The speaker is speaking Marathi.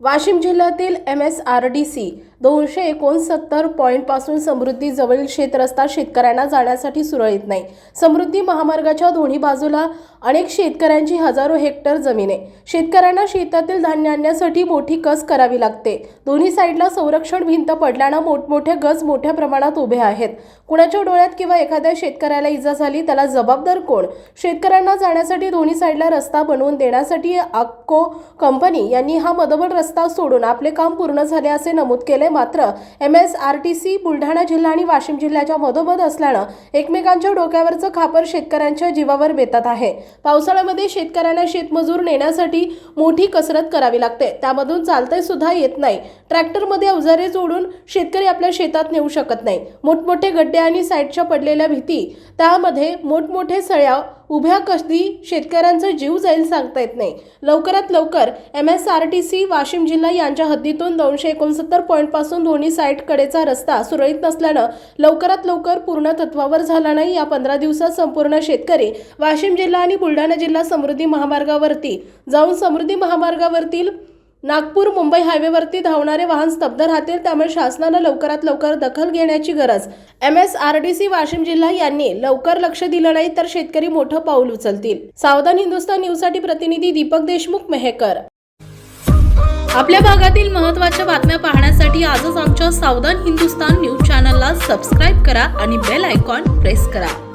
वाशिम जिल्ह्यातील M S R D C दोनशे एकोणसत्तर पॉईंटपासून समृद्धीजवळील समृद्धी जवळील शेतकऱ्यांना जाण्यासाठी सुरळीत नाही. समृद्धी महामार्गाच्या दोन्ही बाजूला अनेक शेतकऱ्यांची हजारो हेक्टर जमीन. आहे शेतकऱ्यांना शेतातील धान्य आणण्यासाठी मोठी कस करावी लागते. दोन्ही साईडला संरक्षण भिंत पडल्यानं मोठमोठे गज मोठ्या प्रमाणात उभे आहेत. कुणाच्या डोळ्यात किंवा एखाद्या शेतकऱ्याला इजा झाली त्याला जबाबदार कोण? शेतकऱ्यांना जाण्यासाठी दोन्ही साईडला रस्ता बनवून देण्यासाठी अक्को कंपनी यांनी हा मधोमध रस्ता सोडून आपले काम पूर्ण झाले असे नमूद केले. मात्र M S R T C Buldhana जिल्हा आणि वाशिम जिल्ह्याच्या मधोमध असल्यानं एकमेकांच्या डोक्यावरचं खापर शेतकऱ्यांच्या जीवावर बेतात आहे. पावसाळ्यामध्ये शेतकऱ्यांना शेतमजूर नेण्यासाठी मोठी कसरत करावी लागते. त्यामधून चालता सुद्धा येत नाही. ट्रॅक्टरमध्ये अवजारे जोडून शेतकरी आपल्या शेतात नेऊ शकत नाही. मोठमोठे गड्डे आणि साईडच्या पडलेल्या भीती. त्यामध्ये मोठमोठे सळ्या उभ्या कधी शेतकऱ्यांचा जीव जाईल सांगता येत नाही. लवकरात लवकर M S R T C Washim जिल्हा यांच्या हद्दीतून दोनशे एकोणसत्तर पॉईंटपासून दोन्ही साईड कडेचा रस्ता सुरळीत नसल्यानं लवकरात लवकर पूर्ण तत्वावर झाला नाही. या पंधरा दिवसात संपूर्ण शेतकरी वाशिम जिल्हा आणि बुलढाणा जिल्हा समृद्धी महामार्गावरती जाऊन समृद्धी महामार्गावरील नागपूर मुंबई हायवेवरती धावणारे वाहन स्तब्ध राहतील त्यामुळे शासनानं लवकरात लवकर दखल घेण्याची गरज. M S R D C Washim जिल्हा यांनी लवकर लक्ष दिलं नाही तर शेतकरी मोठं पाऊल उचलतील. सावधान हिंदुस्तान न्यूजसाठी प्रतिनिधी दीपक देशमुख मेहकर. आपल्या भागातील महत्त्वाच्या बातम्या पाहण्यासाठी आजच आमच्या सावधान हिंदुस्तान न्यूज चॅनलला सबस्क्राईब करा आणि बेल आयकॉन प्रेस करा.